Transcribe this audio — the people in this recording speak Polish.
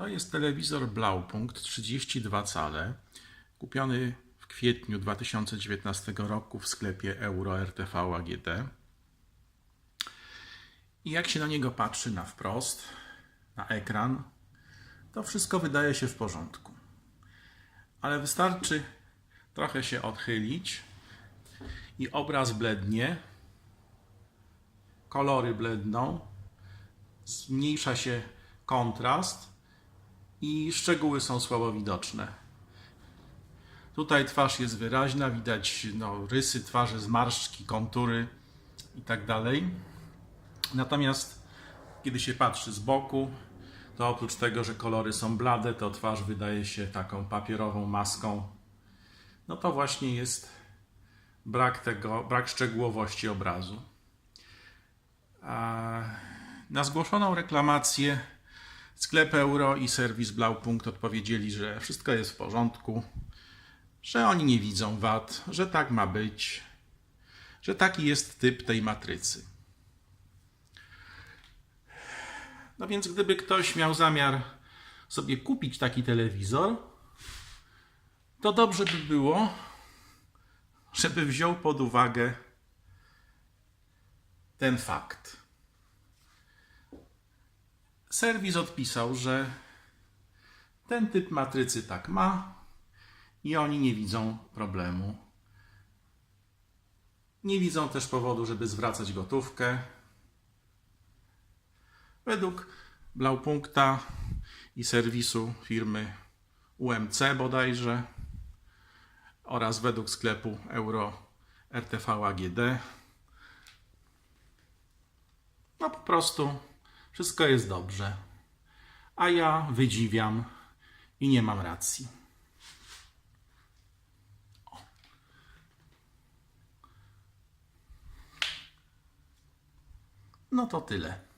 To jest telewizor Blaupunkt 32 cale, kupiony w kwietniu 2019 roku w sklepie Euro RTV AGD. I jak się na niego patrzy na wprost, na ekran, to wszystko wydaje się w porządku. Ale wystarczy trochę się odchylić i obraz blednie, kolory bledną, zmniejsza się kontrast i szczegóły są słabo widoczne. Tutaj twarz jest wyraźna, widać no, rysy twarzy, zmarszczki, kontury i tak dalej. Natomiast kiedy się patrzy z boku, to oprócz tego, że kolory są blade, to twarz wydaje się taką papierową maską. No to właśnie jest brak tego, brak szczegółowości obrazu. A na zgłoszoną reklamację sklep Euro i serwis Blaupunkt odpowiedzieli, że wszystko jest w porządku, że oni nie widzą wad, że tak ma być, że taki jest typ tej matrycy. No więc gdyby ktoś miał zamiar sobie kupić taki telewizor, to dobrze by było, żeby wziął pod uwagę ten fakt. Serwis odpisał, że ten typ matrycy tak ma i oni nie widzą problemu. Nie widzą też powodu, żeby zwracać gotówkę. Według Blaupunkta i serwisu firmy UMC bodajże oraz według sklepu Euro RTV AGD no po prostu wszystko jest dobrze. A ja wydziwiam i nie mam racji. O. No to tyle.